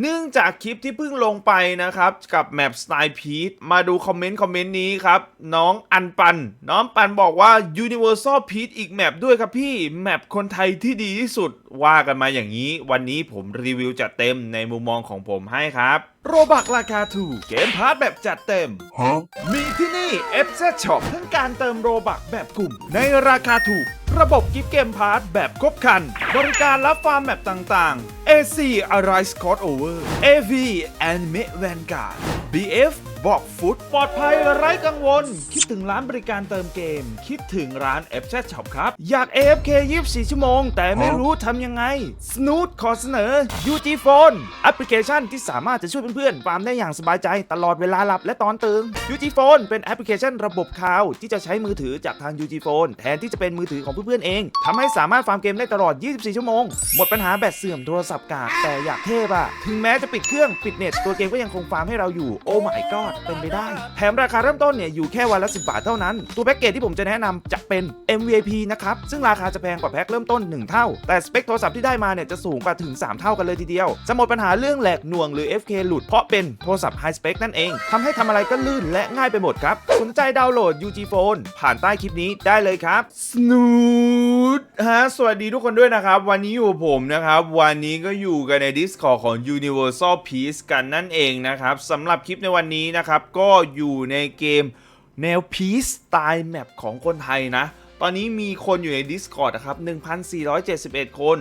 เนื่องจากคลิปที่เพิ่งลงไปนะครับ กับแมปสไตล์พีทมาดูคอมเมนต์คอมเมนต์นี้ครับ น้องอันปัน น้องปันบอกว่า Universal p e a c อีกแมปด้วยครับพี่ แมปคนไทยที่ดีที่สุดว่ากันมาอย่างนี้ วันนี้ผมรีวิวจัดเต็มในมุมมองของผมให้ครับโรบักราคาถูกเกมพาร์ทแบบจัดเต็ม Huh? มีที่นี่ FZ Shop ทั้งการเติมโรบักแบบกลุ่ม ในราคาถูก ระบบกิฟต์เกมพาร์ทแบบครบครัน บริการรับฟาร์มแบบต่างๆ AC Arise Scott Over AV Anime Vanguard BF บอกฟุตปลอดภัยไร้กังวล คิดถึงร้านบริการเติมเกม คิดถึงร้าน FZ Shop ครับ อยาก AFK 24 ชั่วโมง แต่ไม่รู้ทำยังไง Snoot ขอเสนอ UG Phone แอปพลิเคชันที่สามารถจะช่วยเพื่อนๆฟาร์มได้อย่างสบายใจตลอดเวลาหลับและตอนตื่น UG Phone เป็นแอปพลิเคชันระบบคลาวที่จะใช้มือถือจากทาง UG Phone แทนที่จะเป็นมือถือของเพื่อนๆเองทำให้สามารถฟาร์มเกมได้ตลอด 24 ชั่วโมง หมดปัญหาแบตเสื่อมโทรศัพท์กากแต่อยากเทพอะถึงแม้จะปิดเครื่องปิดเน็ตตัวเกมก็ยังคงฟาร์มให้เราอยู่โอ้ my god เป็นไปได้ แถมราคาเริ่มต้นเนี่ยอยู่แค่วันละ 10 บาทเท่านั้น ตัวแพ็กเกจที่ผมจะแนะนำจะเป็น MVP นะครับ ซึ่งราคาจะแพงกว่าแพ็คเริ่มต้น 1 เท่า แต่สเปคโทรศัพท์ที่ได้มาเนี่ยจะสูงกว่าถึง 3 เท่ากันเลยทีเดียวจะหมดปัญหาเรื่องแหลกหน่วงหรือ FK หลุดเพราะเป็นโทรศัพท์ไฮสเปคนั่นเองทำให้ทำอะไรก็ลื่นและง่ายไปหมดครับสนใจดาวน์โหลด UG Phone ผ่านใต้คลิปนี้ได้เลยครับ Snoot ฮะ สวัสดีทุกคนด้วยนะครับ วันนี้อยู่กับผมนะครับ วันนี้ก็อยู่กันใน Discord ของ Universal Peace กันนั่นเองนะครับสำหรับคลิปในวันนี้นะครับ ก็อยู่ในเกมแนว Peace สไตล์แมปของคนไทยนะ ตอนนี้มีคนอยู่ใน Discord นะครับ 1,471 คน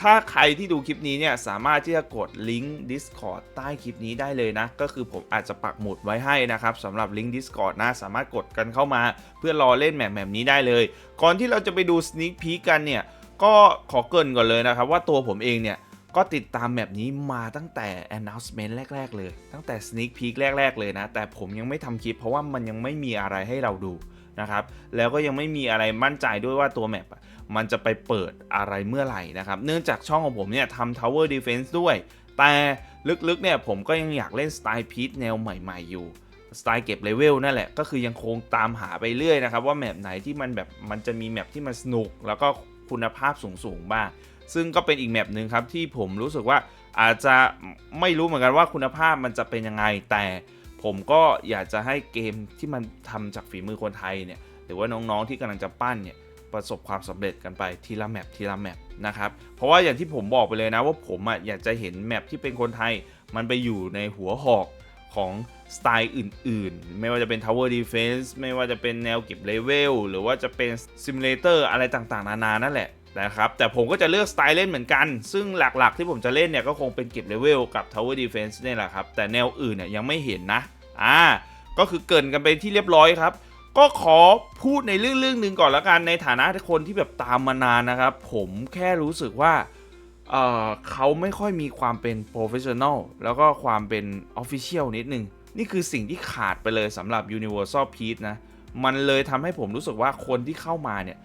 ถ้าใครที่ดูคลิปนี้เนี่ยสามารถที่จะกดลิงก์ Discord ใต้คลิปนี้ได้เลยนะ ก็คือผมอาจจะปักหมุดไว้ให้นะครับสำหรับลิงก์ Discord นะ สามารถกดกันเข้ามา เพื่อรอเล่นแมปแบบนี้ได้เลย ก่อนที่เราจะไปดู Sneak Peek กันเนี่ย ก็ขอเกรินก่อนเลยนะครับ ว่าตัวผมเองเนี่ยก็ติดตามแมปนี้มาตั้งแต่ announcement แรก ๆ เลย ตั้งแต่ sneak peek แรก ๆ เลยนะ แต่ผมยังไม่ทำคลิปเพราะว่ามันยังไม่มีอะไรให้เราดู นะครับ แล้วก็ยังไม่มีอะไรมั่นใจด้วยว่าตัวแมปมันจะไปเปิดอะไรเมื่อไหร่นะครับ เนื่องจากช่องของผมเนี่ยทำ tower defense ด้วย แต่ลึกๆเนี่ยผมก็ยังอยากเล่นสไตล์พีทแนวใหม่ๆอยู่สไตล์เก็บเลเวลนั่นแหละก็คือยังคงตามหาไปเรื่อยนะครับ ว่าแมปไหนที่มันแบบมันจะมีแมปที่มันสนุก แล้วก็คุณภาพสูงๆบ้าง ซึ่งก็เป็นอีกแมปหนึ่งครับที่ผมรู้สึกว่าอาจจะไม่รู้เหมือนกันว่าคุณภาพมันจะเป็นยังไงแต่ ผมก็อยากจะให้เกมที่มันทำจากฝีมือคนไทยเนี่ยหรือว่าน้องๆที่กำลังจะปั้นเนี่ยประสบความสำเร็จกันไปทีละแมปทีละแมปนะครับเพราะว่าอย่างที่ผมบอกไปเลยนะว่าผมอะอยากจะเห็นแมปที่เป็นคนไทย มันไปอยู่ในหัวหอกของสไตล์อื่นๆ ไม่ว่าจะเป็น Tower Defense ไม่ว่าจะเป็นแนวเก็บเลเวลหรือว่าจะเป็น Simulator อะไรต่างๆ นานานั่นแหละนะครับแต่ผมก็จะเลือกสไตล์เล่นเหมือนกัน ซึ่งหลักๆที่ผมจะเล่นเนี่ยก็คงเป็นเก็บเลเวลกับ Tower Defense นี่แหละครับ แต่แนวอื่นเนี่ยยังไม่เห็นนะ อ่าก็คือเกินกันไปที่เรียบร้อยครับ ก็ขอพูดในเรื่องเรื่องหนึ่งก่อนละกันในฐานะคนที่แบบตามมานานนะครับ ผมแค่รู้สึกว่าเออเขาไม่ค่อยมีความเป็น professional แล้วก็ความเป็น official นิดนึง นี่คือสิ่งที่ขาดไปเลยสำหรับ Universal Peace นะ มันเลยทำให้ผมรู้สึกว่าคนที่เข้ามาเนี่ย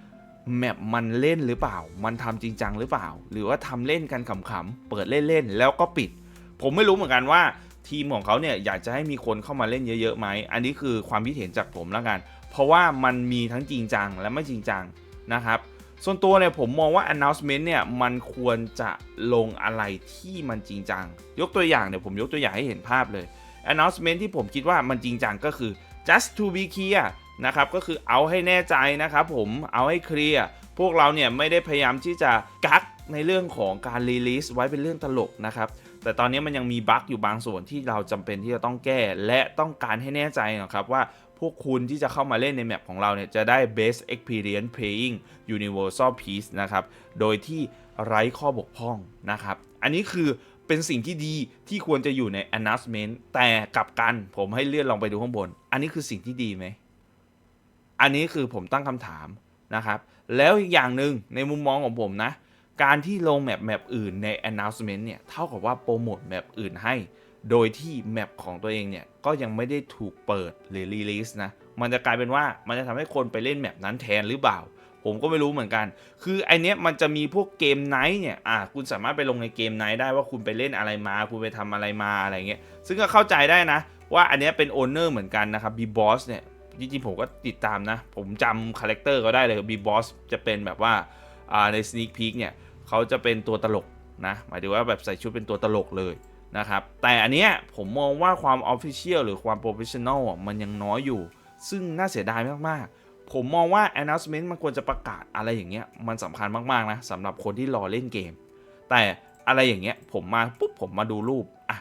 แมปมันเล่นหรือเปล่า มันทำจริงจังหรือเปล่า หรือว่าทำเล่นกันขำๆ เปิดเล่นๆ แล้วก็ปิด ผมไม่รู้เหมือนกันว่า ทีมของเขาเนี่ยอยากจะให้มีคนเข้ามาเล่นเยอะๆไหม อันนี้คือความคิดเห็นจากผมแล้วกัน เพราะว่ามันมีทั้งจริงจังและไม่จริงจังนะครับ ส่วนตัวเนี่ยผมมองว่า announcement เนี่ยมันควรจะลงอะไรที่มันจริงจัง ยกตัวอย่างเนี่ยผมยกตัวอย่างให้เห็นภาพเลย announcement ที่ผมคิดว่ามันจริงจังก็คือ just to be clear นะครับก็คือเอาให้แน่ใจนะครับผมเอาให้เคลียร์พวกเราเนี่ยไม่ได้พยายามที่จะกักในเรื่องของการรีลิสไว้เป็นเรื่องตลกนะครับ แต่ตอนนี้มันยังมีบั๊กอยู่บางส่วนที่เราจำเป็นที่จะต้องแก้ และต้องการให้แน่ใจนะครับว่าพวกคุณที่จะเข้ามาเล่นในแมปของเราเนี่ยจะได้ best experience playing universal peace นะครับ โดยที่ไร้ข้อบกพร่องนะครับ อันนี้คือเป็นสิ่งที่ดีที่ควรจะอยู่ใน announcement แต่กลับกันผมให้เลื่อนลองไปดูข้างบน อันนี้คือสิ่งที่ดีไหม อันนี้คือผมตั้งคำถามนะครับ แล้วอีกอย่างหนึ่งในมุมมองของผมนะ การที่ลงแมปแมปอื่นใน announcement เนี่ย เท่ากับว่าโปรโมทแมปอื่นให้ โดยที่แมปของตัวเองเนี่ย ก็ยังไม่ได้ถูกเปิดหรือรีลิสนะ มันจะกลายเป็นว่ามันจะทำให้คนไปเล่นแมปนั้นแทนหรือเปล่า ผมก็ไม่รู้เหมือนกัน คือไอเนี้ยมันจะมีพวกเกมไนท์เนี่ย อะคุณสามารถไปลงในเกมไนท์ได้ว่าคุณไปเล่นอะไรมา คุณไปทำอะไรมาอะไรเงี้ย ซึ่งก็เข้าใจได้นะ ว่าอันเนี้ยเป็นโอนเนอร์เหมือนกันนะครับบีบอสเนี่ย จริงๆผมก็ติดตามนะ ผมจำคาแรคเตอร์เขาได้เลยบีบอสจะเป็นแบบว่า ใน Sneak Peek เนี่ยเขาจะเป็นตัวตลกนะหมายถึงว่าแบบใส่ชุดเป็นตัวตลกเลยนะครับแต่อันเนี้ยผมมองว่าความ Official หรือความ Professional อะมันยังน้อยอยู่ ซึ่งน่าเสียดายมากๆ ผมมองว่า announcement มันควรจะประกาศอะไรอย่างเงี้ยมันสำคัญมากๆนะสำหรับคนที่รอเล่นเกม แต่อะไรอย่างเงี้ยผมมาปุ๊บผมมาดูรูปอะ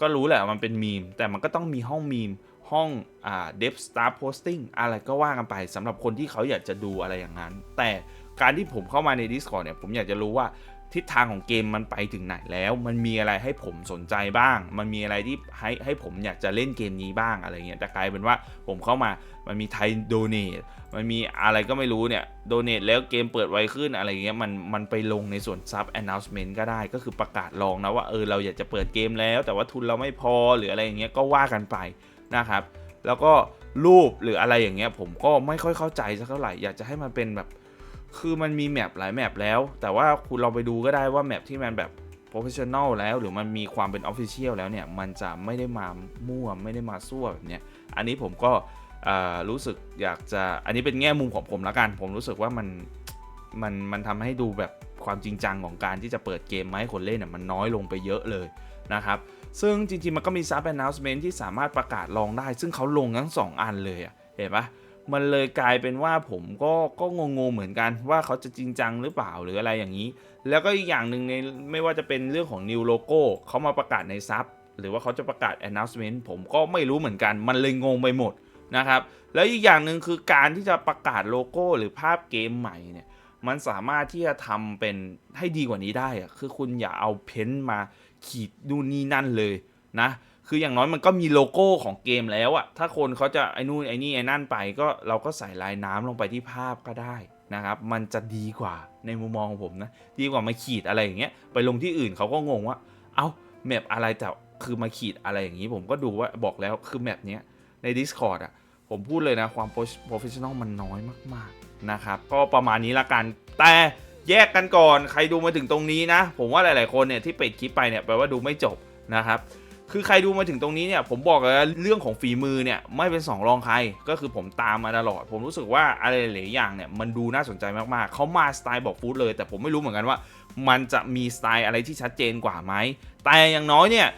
ก็รู้แหละมันเป็นมีม แต่มันก็ต้องมีห้องมีม ห้องอ่า dev star posting อะไรก็ว่ากันไปสำหรับคนที่เขาอยากจะดูอะไรอย่างนั้น แต่ การที่ผมเข้ามาใน Discord เนี่ยผมอยากจะรู้ว่าทิศทางของเกมมันไปถึงไหนแล้ว มันมีอะไรให้ผมสนใจบ้าง มันมีอะไรที่ให้ให้ผมอยากจะเล่นเกมนี้บ้างอะไรเงี้ยแต่กลายเป็นว่าผมเข้ามามันมีไทยโดเนทมันมีอะไรก็ไม่รู้เนี่ยโดเนทแล้วเกมเปิดไวขึ้นอะไรเงี้ยมันมันไปลงในส่วนซับ announcement ก็ได้ก็คือประกาศลองนะว่าเออเราอยากจะเปิดเกมแล้ว แต่ว่าทุนเราไม่พอหรืออะไรอย่างเงี้ยก็ว่ากันไปนะครับ แล้วก็รูปหรืออะไรอย่างเงี้ยผมก็ไม่ค่อยเข้าใจสักเท่าไหร่อยากจะให้มันเป็นแบบ คือมันมีแมปหลายแมปแล้ว แต่ว่าคุณลองไปดูก็ได้ว่าแมปที่มันแบบ professional แล้วหรือมันมีความเป็น official แล้วเนี่ย มันจะไม่ได้มามั่วไม่ได้มาซั่วแบบเนี้ยอันนี้ผมก็รู้สึกอยากจะอันนี้เป็นแง่มุมของผมละกัน ผมรู้สึกว่ามันมันมันทำให้ดูแบบความจริงจังของการที่จะเปิดเกมมาให้คนเล่นเนี่ยมันน้อยลงไปเยอะเลยนะครับ ซึ่งจริงๆ มันก็มี sub announcement ที่สามารถประกาศลองได้ ซึ่งเขาลงทั้ง 2 อันเลยอะเห็นปะ มันเลยกลายเป็นว่าผมก็ก็งงๆเหมือนกันว่าเขาจะจริงจังหรือเปล่าหรืออะไรอย่างนี้ แล้วก็อีกอย่างหนึ่งในไม่ว่าจะเป็นเรื่องของ new logo เขามาประกาศในซับหรือว่าเขาจะประกาศ announcement ผมก็ไม่รู้เหมือนกัน มันเลยงงไปหมดนะครับ แล้วอีกอย่างหนึ่งคือการที่จะประกาศโลโก้หรือภาพเกมใหม่เนี่ยมันสามารถที่จะทำเป็นให้ดีกว่านี้ได้อะคือคุณอย่าเอาเพ้นท์มาขีดนู่นนี่นั่นเลยนะ คืออย่างน้อยมันก็มีโลโก้ของเกมแล้วอะถ้าคนเขาจะไอ้นู่นไอ้นี่ไอ้นั่นไปก็เราก็ใส่ลายน้ำลงไปที่ภาพก็ได้นะครับ มันจะดีกว่าในมุมมองของผมนะ ดีกว่ามาขีดอะไรอย่างเงี้ย ไปลงที่อื่นเขาก็งงว่า เอ้าแมปอะไรแต่คือมาขีดอะไรอย่างนี้ ผมก็ดูว่าบอกแล้วคือแมปเนี้ยใน Discord อะผมพูดเลยนะความ professional มันน้อยมากๆนะครับ ก็ประมาณนี้ละกัน แต่แยกกันก่อน ใครดูมาถึงตรงนี้นะ ผมว่าหลาย ๆ คนเนี่ยที่ปิดคลิปไปเนี่ยแปลว่าดูไม่จบนะครับ คือใครดูมาถึงตรงนี้เนี่ยผมบอกเลยเรื่องของฝีมือเนี่ยไม่เป็นสองรองใครก็คือผมตามมาตลอด ผมรู้สึกว่าอะไรหลายอย่างเนี่ยมันดูน่าสนใจมากๆเขามาสไตล์บอกฟู้ดเลย แต่ผมไม่รู้เหมือนกันว่า มันจะมีสไตล์อะไรที่ชัดเจนกว่าไหมแต่อย่างน้อยเนี่ย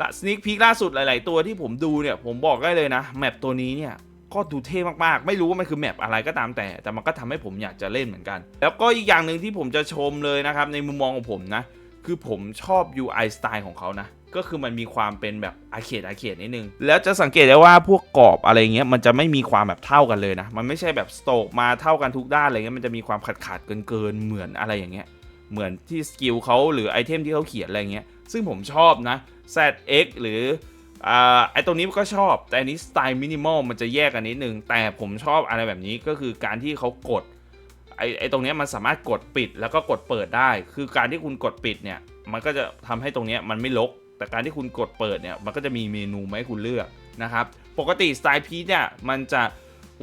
ละสนิคพีคล่าสุดหลาย ๆ ตัวที่ผมดูเนี่ยผมบอกได้เลยนะแมปตัวนี้เนี่ยก็ดูเท่มากๆ ไม่รู้ว่ามันคือแมปอะไรก็ตามแต่ แต่มันก็ทำให้ผมอยากจะเล่นเหมือนกัน แล้วก็อีกอย่างหนึ่งที่ผมจะชมเลยนะครับในมุมมองของผมนะ คือผมชอบ UI สไตล์ของเขานะ ก็คือมันมีความเป็นแบบอาเขตอาเขตนิดนึง แล้วจะสังเกตได้ว่าพวกกรอบอะไรเงี้ยมันจะไม่มีความแบบเท่ากันเลยนะ มันไม่ใช่แบบสโตกมาเท่ากันทุกด้านอะไรเงี้ยมันจะมีความขาดขาดเกินเกินเหมือนอะไรอย่างเงี้ยเหมือนที่สกิลเขาหรือไอเทมที่เขาเขียนอะไรเงี้ยซึ่งผมชอบนะ ZX หรืออ่าไอตรงนี้ก็ชอบ แต่อันนี้สไตล์มินิมอลมันจะแยกกันนิดนึง แต่ผมชอบอะไรแบบนี้ก็คือการที่เขากดไอไอตรงนี้มันสามารถกดปิดแล้วก็กดเปิดได้ คือการที่คุณกดปิดเนี่ย มันก็จะทำให้ตรงเนี้ยมันไม่ลก แต่การที่คุณกดเปิดเนี่ยมันก็จะมีเมนูมาให้คุณเลือกนะครับ ปกติสไตล์พีชเนี่ยมันจะ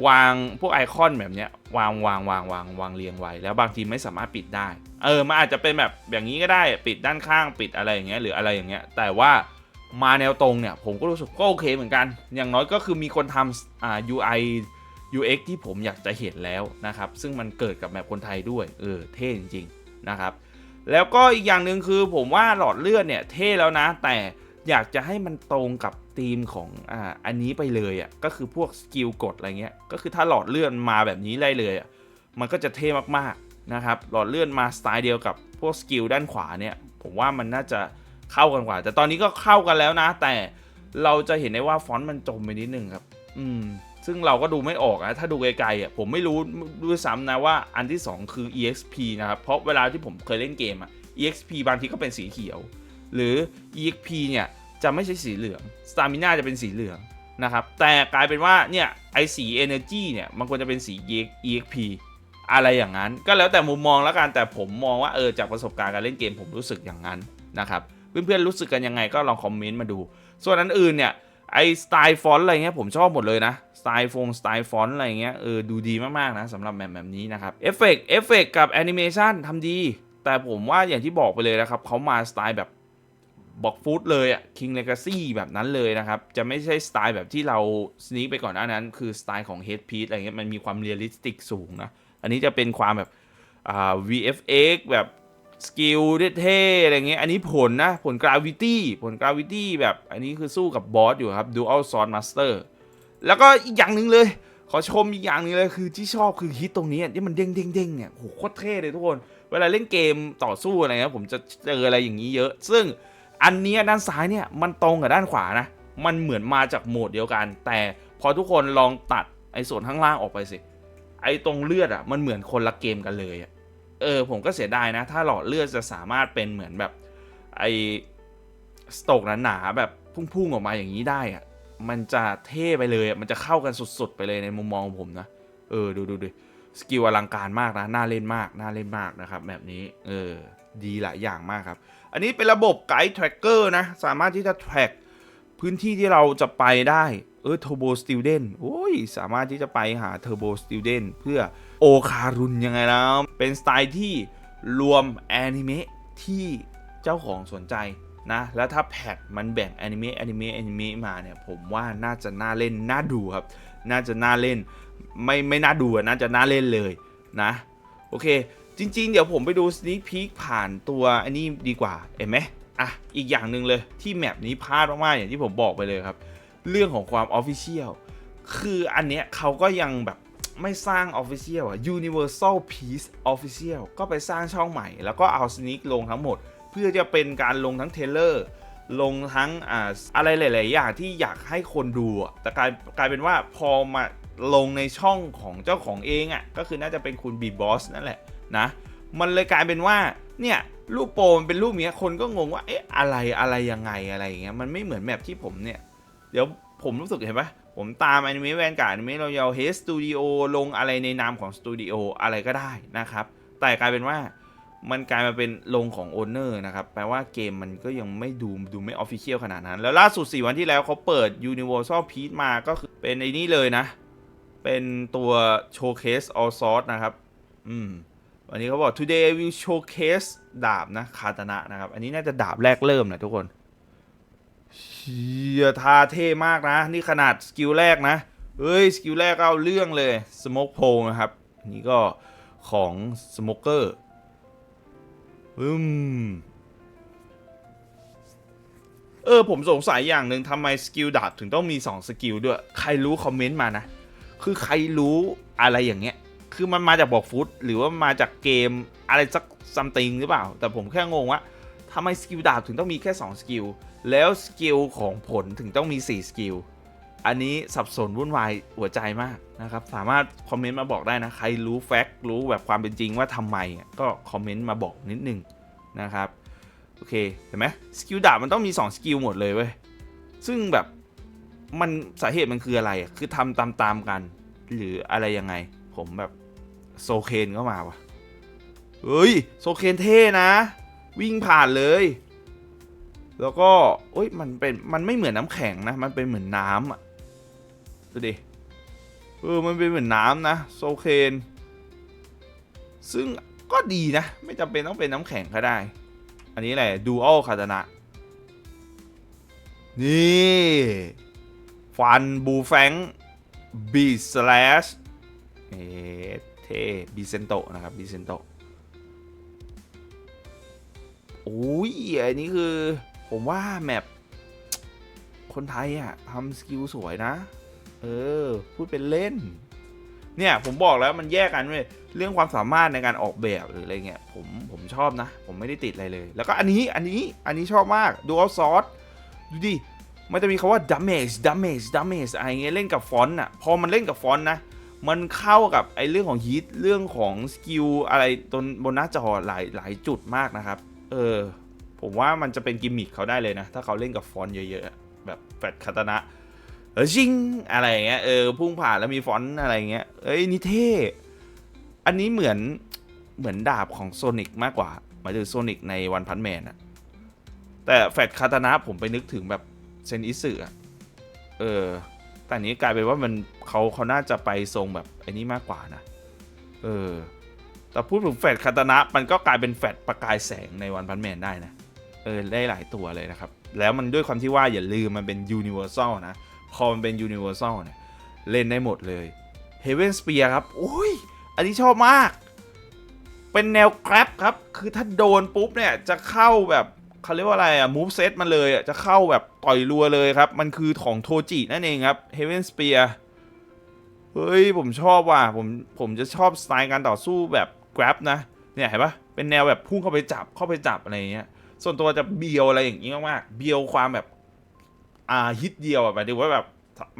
วางพวกไอคอนแบบเนี้ยวางวางวางวางวางเรียงไว้ แล้วบางทีไม่สามารถปิดได้ เออมันอาจจะเป็นแบบอย่างนี้ก็ได้ปิดด้านข้างปิดอะไรอย่างเงี้ยหรืออะไรอย่างเงี้ยแต่ว่ามาแนวตรงเนี่ยผมก็รู้สึกก็โอเคเหมือนกัน อย่างน้อยก็คือมีคนทำอ่า UI UX ที่ผมอยากจะเห็นแล้วนะครับ ซึ่งมันเกิดกับแมปคนไทยด้วย เออ เท่จริง ๆ นะครับ แล้วก็อีกอย่างหนึ่งคือผมว่าหลอดเลือดเนี่ยเท่แล้วนะ แต่อยากจะให้มันตรงกับธีมของอ่าอันนี้ไปเลยอะก็คือพวกสกิลกดอะไรเงี้ยก็คือถ้าหลอดเลือดมาแบบนี้ได้เลยอะมันก็จะเท่มากๆนะครับหลอดเลือดมาสไตล์เดียวกับพวกสกิลด้านขวาเนี่ยผมว่ามันน่าจะเข้ากันกว่า แต่ตอนนี้ก็เข้ากันแล้วนะ แต่เราจะเห็นได้ว่าฟอนต์มันจมไปนิดนึงครับ อืม ซึ่งเราก็ดูไม่ออกนะถ้าดูไกลๆอะผมไม่รู้ด้วยซ้ำนะว่าอันที่ 2 คือ exp นะครับ เพราะเวลาที่ผมเคยเล่นเกมอะ exp บางทีก็เป็นสีเขียว หรือ exp เนี่ยจะไม่ใช่สีเหลือง stamina จะเป็นสีเหลืองนะครับ แต่กลายเป็นว่าเนี่ยไอสี energy เนี่ยมันควรจะเป็นสี exp อะไรอย่างนั้น ก็แล้วแต่มุมมองแล้วกัน แต่ผมมองว่าเออจากประสบการณ์การเล่นเกมผมรู้สึกอย่างนั้นนะครับ เพื่อนๆรู้สึกกันยังไงก็ลองคอมเมนต์มาดู ส่วนอันอื่นเนี่ย ไอสไตล์ฟอนต์อะไรเงี้ยผมชอบหมดเลยนะสไตล์ฟงสไตล์ฟอนต์อะไรเงี้ยเออดูดีมากๆนะสำหรับแบบแบบนี้นะครับเอฟเฟกเอฟเฟกกับแอนิเมชันทำดี แต่ผมว่าอย่างที่บอกไปเลยนะครับเขามาสไตล์แบบบอกฟูดเลยอะ King Legacy แบบนั้นเลยนะครับ จะไม่ใช่สไตล์แบบที่เราสนีไปก่อนหน้านั้น คือสไตล์ของ Head Piece อะไรเงี้ยมันมีความเรียลลิสติกสูงนะ อันนี้จะเป็นความแบบอ่า VFX แบบ สกิลเท่ๆอะไรเงี้ย อันนี้ผลนะ ผลกราวิตี้ ผลกราวิตี้แบบอันนี้คือสู้กับบอสอยู่ครับ Dual Sword Master แล้วก็อีกอย่างหนึ่งเลย ขอชมอีกอย่างหนึงเลยคือที่ชอบคือฮิตตรงนี้ที่มันเด้งเด้งเด้งเนี่ยโหโคตรเท่เลยทุกคน เวลาเล่นเกมต่อสู้อะไรเงี้ยผมจะเจออะไรอย่างนี้เยอะ ซึ่งอันนี้ด้านซ้ายเนี่ยมันตรงกับด้านขวานะ มันเหมือนมาจากโหมดเดียวกัน แต่พอทุกคนลองตัดไอ้ส่วนข้างล่างออกไปสิไอ้ตรงเลือดอะมันเหมือนคนละเกมกันเลยอะ เออผมก็เสียดายนะ ถ้าหลอดเลือดจะสามารถเป็นเหมือนแบบไอสโตกหนาๆแบบพุ่งๆออกมาอย่างนี้ได้อะมันจะเท่ไปเลยมันจะเข้ากันสุดๆ ไปเลยในมุมมองของผมนะ เออดูดูดูสกิลอลังการมากนะ น่าเล่นมาก น่าเล่นมากนะครับ แบบนี้ เออ ดีหลายอย่างมากครับ อันนี้เป็นระบบไกด์ tracker นะ สามารถที่จะ track พื้นที่ที่เราจะไปได้ เออ turbo student โอ้ยสามารถที่จะไปหา turbo student เพื่อโอคารุนยังไงนะเป็นสไตล์ที่รวมแอนิเมะที่เจ้าของสนใจนะ แล้วถ้าแพทมันแบ่งแอนิเมะแอนิเมะแอนิเมะมาเนี่ย ผมว่าน่าจะน่าเล่น น่าดูครับ น่าจะน่าเล่น ไม่ไม่น่าดูอะน่าจะน่าเล่นเลยนะ โอเค จริง ๆ เดี๋ยวผมไปดูส n น a พี k ผ่านตัวอันนี้ดีกว่า เห็นไหมอะ อีกอย่างหนึ่งเลยที่แมปนี้พลาดมากๆอย่างที่ผมบอกไปเลยครับ เรื่องของความออฟฟิเชียลคืออันเนี้ยเขาก็ยังแบบไม่สร้าง Official อะ Universal Peace Official ก็ไปสร้างช่องใหม่ แล้วก็เอาสนิ k ลงทั้งหมด เพื่อจะเป็นการลงทั้งเทเลอร์ลงทั้งอ่าอะไรหลาย ๆ อย่างที่อยากให้คนดูอะแต่กลายกลายเป็นว่าพอมาลงในช่องของเจ้าของเองอะ่ะก็คือน่าจะเป็นคุณบีบอสนั่นแหละนะ มันเลยกลายเป็นว่าเนี่ยรูปโปมันเป็นรูปเนี้ยคนก็งงว่าเอ๊ะอะไรอะไรยังไงอะไรอย่างเงี้ยมันไม่เหมือนแมปที่ผมเนี่ย เดี๋ยวผมรู้สึกเห็นปะผมตามอนิเมะแวนการ์ดอนิเมะเรายาเฮสตูดิโอลงอะไรในนามของสตูดิโออะไรก็ได้นะครับ แต่กลายเป็นว่ามันกลายมาเป็นลงของโอนเนอร์นะครับ แปลว่าเกมมันก็ยังไม่ดูดูไม่ออฟฟิเชียลขนาดนั้น แล้วล่าสุด 4 วันที่แล้วเขาเปิด Universal Peace มาก็คือเป็นไอ้นี่เลยนะ เป็นตัว Showcase All Swords นะครับ อืมวันนี้เขาบอก today I will showcase ดาบนะคาตนะนะครับ อันนี้น่าจะดาบแรกเริ่มนะทุกคน เชียทาเท่มากนะ นี่ขนาดสกิลแรกนะเฮ้ยสกิลแรกก็เอาเรื่องเลย Smoke Pole นะครับนนี้ก็ของ Smoker อืมเออผมสงสัยอย่างหนึ่งทำไมสกิลดาบถึงต้องมี 2 สกิลด้วย ใครรู้คอมเมนต์มานะ คือใครรู้อะไรอย่างเงี้ย คือมันมาจากบอกฟุตหรือว่ามาจากเกมอะไรสักซัมติงหรือเปล่า แต่ผมแค่งงว่าทำไมสกิลดาบถึงต้องมีแค่ 2 สกิล แล้วสกิลของผลถึงต้องมี 4 สกิล อันนี้สับสนวุ่นวายหัวใจมากนะครับ สามารถคอมเมนต์มาบอกได้นะ ใครรู้แฟกต์รู้แบบความเป็นจริงว่าทำไมก็คอมเมนต์มาบอกนิดนึงนะครับ โอเค เห็นไหมสกิลดาบมันต้องมี 2 สกิลหมดเลยเว้ย ซึ่งแบบมันสาเหตุมันคืออะไรคือทำตามๆกัน หรืออะไรยังไง ผมแบบโซเคนก็มาวะเฮ้ย โซเคนเท่นะ วิ่งผ่านเลย แล้วก็โอ้ยมันเป็นมันไม่เหมือนน้ำแข็งนะ มันเป็นเหมือนน้ำอะดูดิเออมันเป็นเหมือนน้ำนะโซเคนซึ่งก็ดีนะ ไม่จำเป็นต้องเป็นน้ำแข็งก็ได้ อันนี้แหละดูอัลคาตนะ นี่ฟันบูแฟงบีสแลชเอเทบีเซนโตนะครับบีเซนโตโอ้ยอันนี้คือ ผมว่าแมปคนไทยอะทำสกิลสวยนะ เออ พูดเป็นเล่น เนี่ยผมบอกแล้วมันแยกกันเว้ยเรื่องความสามารถในการออกแบบหรืออะไรเงี้ยผมผมชอบนะ ผมไม่ได้ติดอะไรเลย แล้วก็อันนี้อันนี้อันนี้ชอบมากดูเอาซอสดูดิมันจะมีคาว่า damage damage damage อะไรเงี้ยเล่นกับฟอนต์อะพอมันเล่นกับฟอนต์นะมันเข้ากับไอ้เรื่องของฮีทเรื่องของสกิลอะไรตนบนหน้าจอหลายหลายจุดมากนะครับ เออ ผมว่ามันจะเป็นกิมมิคเขาได้เลยนะ ถ้าเขาเล่นกับฟอนต์เยอะๆ แบบแฟดคาตนะเออชิงอะไรเงี้ยเออพุ่งผ่านแล้วมีฟอนต์อะไรเงี้ยเอ้ยนี่เท่ อันนี้เหมือนเหมือนดาบของโซนิกมากกว่าหมายถึงโซนิกในวันพันแมนอะแต่แฟดคาตนะผมไปนึกถึงแบบเซนอิสึอะเออแต่อันนี้กลายเป็นว่ามันเขาเขาน่าจะไปทรงแบบไอ้นี้มากกว่านะเออแต่พูดถึงแฟดคาตนะมันก็กลายเป็นแฟดประกายแสงในวันพันแมนได้นะ เออได้หลายตัวเลยนะครับ แล้วมันด้วยความที่ว่าอย่าลืมมันเป็นยูนิเวอร์แซลนะ พอมันเป็นยูนิเวอร์แซลเนี่ยเล่นได้หมดเลย Heaven Spear ครับโอ้ย อันนี้ชอบมาก เป็นแนวแกร็บครับ คือถ้าโดนปุ๊บเนี่ยจะเข้าแบบเขาเรียกว่าอะไรอะมูฟเซตมาเลยอะจะเข้าแบบต่อยรัวเลยครับ มันคือของโทจินั่นเองครับ Heaven Spear เฮ้ย ผมชอบว่ะผมผมจะชอบสไตล์การต่อสู้แบบ grab นะ เนี่ยเห็นปะเป็นแนวแบบพุ่งเข้าไปจับเข้าไปจับอะไรเงี้ย ส่วนตัวจะเบียวอะไรอย่างงี้มากๆเบียวความแบบอ่าฮิตเดียวอะหมายถึงว่าแบบ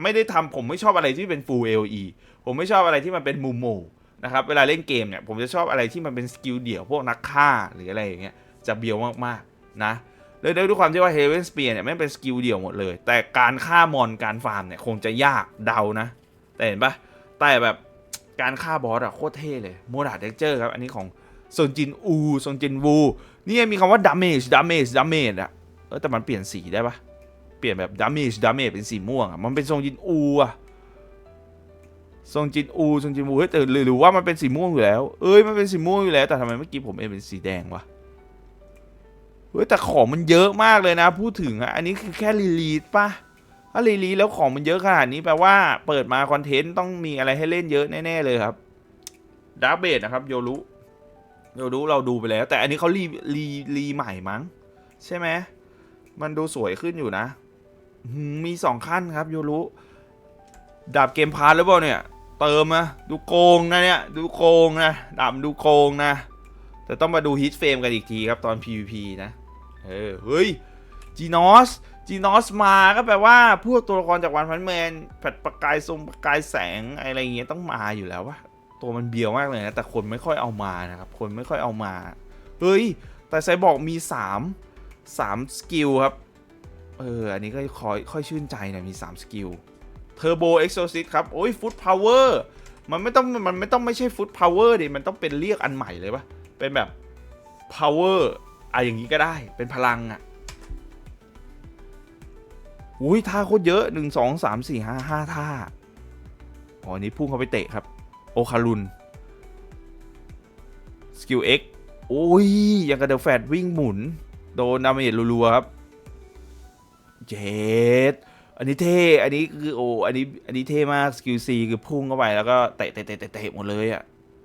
ไม่ได้ทำผมไม่ชอบอะไรที่เป็น full AOE ผมไม่ชอบอะไรที่มันเป็นมุมโหมู่นะครับเวลาเล่นเกมเนี่ยผมจะชอบอะไรที่มันเป็นสกิลเดี่ยวพวกนักฆ่าหรืออะไรอย่างเงี้ยจะเบียวมากๆนะเลยด้วยความที่ว่า Heaven Spear เนี่ยไม่เป็นสกิลเดี่ยวหมดเลย แต่การฆ่ามอนการฟาร์มเนี่ยคงจะยากเดานะ แต่เห็นปะแต่แบบการฆ่าบอสอะโคตรเท่เลยโมดาเด็กเจอร์ครับ อันนี้ของ ซนจินอูซนจินวูนี่มีคำว่า damage damage damage อะเออแต่มันเปลี่ยนสีได้ปะเปลี่ยนแบบ damage damage เป็นสีม่วงอะมันเป็นทรงจินอูอะทรงจินอูทรงจินวูเฮ้ยแต่หรือว่ามันเป็นสีม่วงอยู่แล้ว เอ้ยมันเป็นสีม่วงอยู่แล้ว แต่ทำไมเมื่อกี้ผมเองเป็นสีแดงวะเฮ้ยแต่ของมันเยอะมากเลยนะ พูดถึงอะอันนี้คือแค่รีลีสปะถ้ารีลีสแล้วของมันเยอะขนาดนี้แปลว่าเปิดมาคอนเทนต์ต้องมีอะไรให้เล่นเยอะแน่ๆเลยครับดาร์เบดนะครับโยรุ โยรุเราดูไปแล้ว แต่อันนี้เขารีรีรีใหม่มั้ง ใช่ไหมมันดูสวยขึ้นอยู่นะมมีสองขั้นครับโยรุดาบเกมพาร์ทหรือเปล่าเนี่ย เติมนะดูโกงนะเนี่ย ดูโกงนะดาบดูโกงนะ แต่ต้องมาดูฮิตเฟรมกันอีกทีครับตอน PVP นะ เออเฮ้ยจีนอสจีนอสมาก็แปลว่าพวกตัวละครจากวันพันแมนแผดประกายทรงประกายแสงอะไรเงี้ยต้องมาอยู่แล้ววะ ตัวมันเบียวมากเลยนะ แต่คนไม่ค่อยเอามานะครับ คนไม่ค่อยเอามา เฮ้ย แต่ไซบอกมี 3 3 สกิลครับ เออ อันนี้ก็ค่อยค่อยชื่นใจหนะมี 3 สกิลเทอร์โบเอ็กโซซิสครับ โอ้ยฟุตพาวเวอร์มันไม่ต้องมันไม่ต้องไม่ใช่ฟุตพาวเวอร์ดิ มันต้องเป็นเรียกอันใหม่เลยปะเป็นแบบพาวเวอร์อะอย่างนี้ก็ได้เป็นพลังอะอุ้ยท่าโคตรเยอะหนึ่งสองสามสี่ห้าห้าท่าอ๋อนี้พุ่งเข้าไปเตะครับ โอคารุนสกิล X โอ้ยยังกระเดลแฟดวิ่งหมุน โดนดาเมจรัวๆครับเจ็ดอันนี้เท่ อันนี้คือโอ้ อันนี้ อันนี้เท่มาก สกิล C คือพุ่งเข้าไปแล้วก็เตะเตะเตะเตะเตะหมดเลยอะ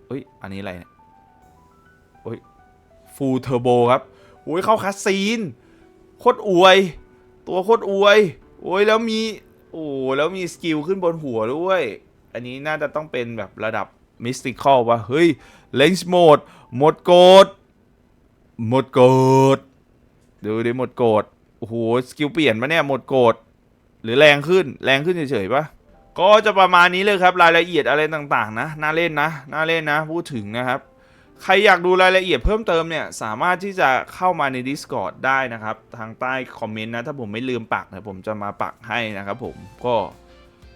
เฮ้ย อันนี้อะไรเนี่ยเฮ้ย ฟูลเทอร์โบครับโอ้ยเข้าคัสซีน โคตรอวย ตัวโคตรอวย โอ้ยแล้วมี โอ้แล้วมีสกิลขึ้นบนหัวด้วย อันนี้น่าจะต้องเป็นแบบระดับมิสติคอลว่ะเฮ้ยเลนส์โหมดหมดโกดหมดโกดดูดิหมดโกดโอ้โหสกิลเปลี่ยนมาเนี่ยหมดโกดหรือแรงขึ้นแรงขึ้นเฉยๆปะก็จะประมาณนี้เลยครับรายละเอียดอะไรต่างๆ นะน่าเล่นนะน่าเล่นนะพูดถึงนะครับ ใครอยากดูรายละเอียดเพิ่มเติมเนี่ย สามารถที่จะเข้ามาใน Discord ได้นะครับ ทางใต้คอมเมนต์นะ ถ้าผมไม่ลืมปักเนี่ยผมจะมาปักให้นะครับผมก็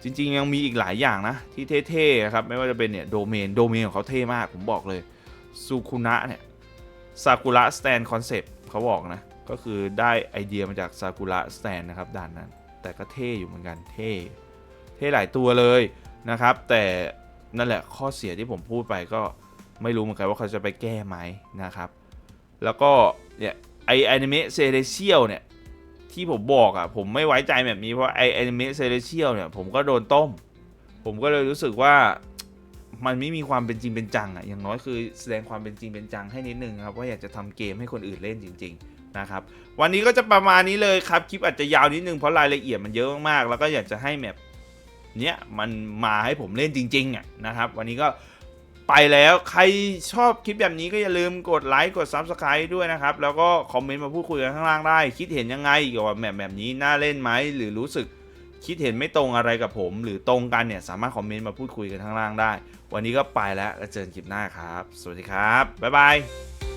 จริง ๆ ยังมีอีกหลายอย่างนะ ที่เท่ๆครับ ไม่ว่าจะเป็นเนี่ยโดเมน โดเมนของเขาเท่มาก ผมบอกเลยซูคุนะเนี่ยซากุระสแตนคอนเซปต์เขาบอกนะ ก็คือได้ไอเดียมาจากซากุระสแตนนะครับด่านนั้น แต่ก็เท่อยู่เหมือนกันเท่เท่หลายตัวเลยนะครับ แต่นั่นแหละข้อเสียที่ผมพูดไปก็ไม่รู้เหมือนกันว่าเขาจะไปแก้ไหมนะครับ แล้วก็เนี่ยไอแอนิเมะเซเลเชียลเนี่ย ที่ผมบอกอะ่ะ ผมไม่ไว้ใจแบบนี้เพราะไอแอนิเมะเซเลเชียลเนี่ย ผมก็โดนต้ม ผมก็เลยรู้สึกว่ามันไม่มีความเป็นจริงเป็นจังอะ่ะ อย่างน้อยคือแสดงความเป็นจริงเป็นจังให้นิดนึงครับ ว่าอยากจะทำเกมให้คนอื่นเล่นจริง ๆ นะครับ วันนี้ก็จะประมาณนี้เลยครับ คลิปอาจจะยาวนิดนึงเพราะรายละเอียดมันเยอะมากๆ แล้วก็อยากจะให้แบบเนี้ยมันมาให้ผมเล่นจริงๆอะนะครับ วันนี้ก็ ไปแล้วใครชอบคลิปแบบนี้ก็อย่าลืมกดไลค์กด Subscribe ด้วยนะครับ แล้วก็คอมเมนต์มาพูดคุยกันข้างล่างได้ คิดเห็นยังไงเกี่ยวกับแมปแบบนี้น่าเล่นไหมหรือรู้สึกคิดเห็นไม่ตรงอะไรกับผม หรือตรงกันเนี่ยสามารถคอมเมนต์มาพูดคุยกันข้างล่างได้ วันนี้ก็ไปแล้วแล้วเจอกันคลิปหน้าครับ สวัสดีครับบ๊ายบาย